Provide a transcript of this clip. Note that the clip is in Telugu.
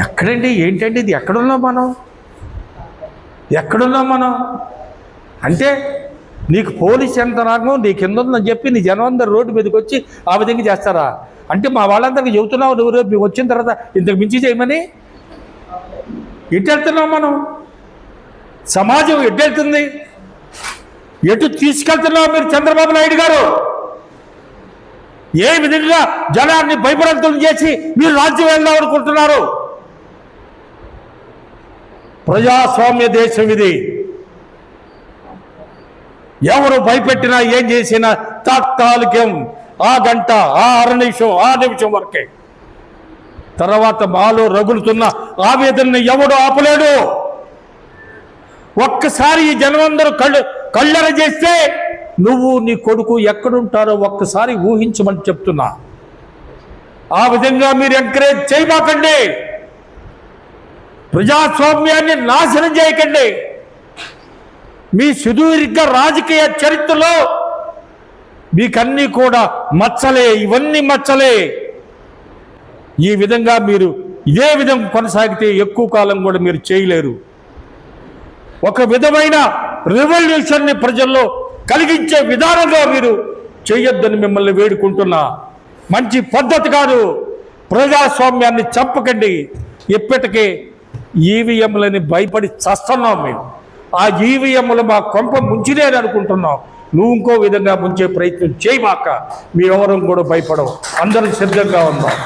ఎక్కడండి? ఏంటండి ఇది? ఎక్కడున్నాం మనం? ఎక్కడున్నాం మనం? అంటే నీకు పోలీస్ ఎంత రాగం నీ కింద ఉందని చెప్పి నీ జనం అందరు రోడ్డు మీదకి వచ్చి ఆ విధంగా చేస్తారా? అంటే మా వాళ్ళందరికీ చెబుతున్నావు నువ్వు రేపు వచ్చిన తర్వాత ఇంతకు మించి చేయమని? ఎట్టెళ్తున్నాం మనం? సమాజం ఎట్టెళ్తుంది ఎటు తీసుకెళ్తున్నావు మీరు చంద్రబాబు నాయుడు గారు? ఏ విధంగా జనాన్ని భయపడంతం చేసి మీరు రాజ్యం వెళ్దాం అనుకుంటున్నారు? ప్రజాస్వామ్య దేశం ఇది. ఎవరు భయపెట్టినా ఏం చేసినా తాత్కాలికం ఆ గంట ఆ అర నిమిషం ఆ నిమిషం వరకే. తర్వాత మాలో రగులుతున్న ఆవేదనని ఎవడు ఆపలేడు. ఒక్కసారి ఈ జనమందరూ కళ్ళు కళ్ళెర చేస్తే నువ్వు నీ కొడుకు ఎక్కడుంటారో ఒక్కసారి ఊహించమని చెప్తున్నా. ఆ విధంగా మీరు ఎంకరేజ్ చేయమాకండి ప్రజాస్వామ్యాన్ని నాశనం చేయకండి. మీ సుదీర్ఘ రాజకీయ చరిత్రలో మీకన్నీ కూడా మచ్చలే ఇవన్నీ మచ్చలే. ఈ విధంగా మీరు ఇదే విధంగా కొనసాగితే ఎక్కువ కాలం కూడా మీరు చేయలేరు. ఒక విధమైన రెవల్యూషన్ని ప్రజల్లో కలిగించే విధానంగా మీరు చేయొద్దని మిమ్మల్ని వేడుకుంటున్నా. మంచి పద్ధతి కాదు. ప్రజాస్వామ్యాన్ని చంపకండి. ఇప్పటికే ఈవీఎంలని భయపడి చస్తున్నాం మేము. ఆ ఈవీఎంలు మా కొంప ముంచినేది అనుకుంటున్నాం. నువ్వు ఇంకో విధంగా ముంచే ప్రయత్నం చేయమాక మీ ఎవరం కూడా భయపడవు. అందరం సిద్ధంగా ఉన్నాం.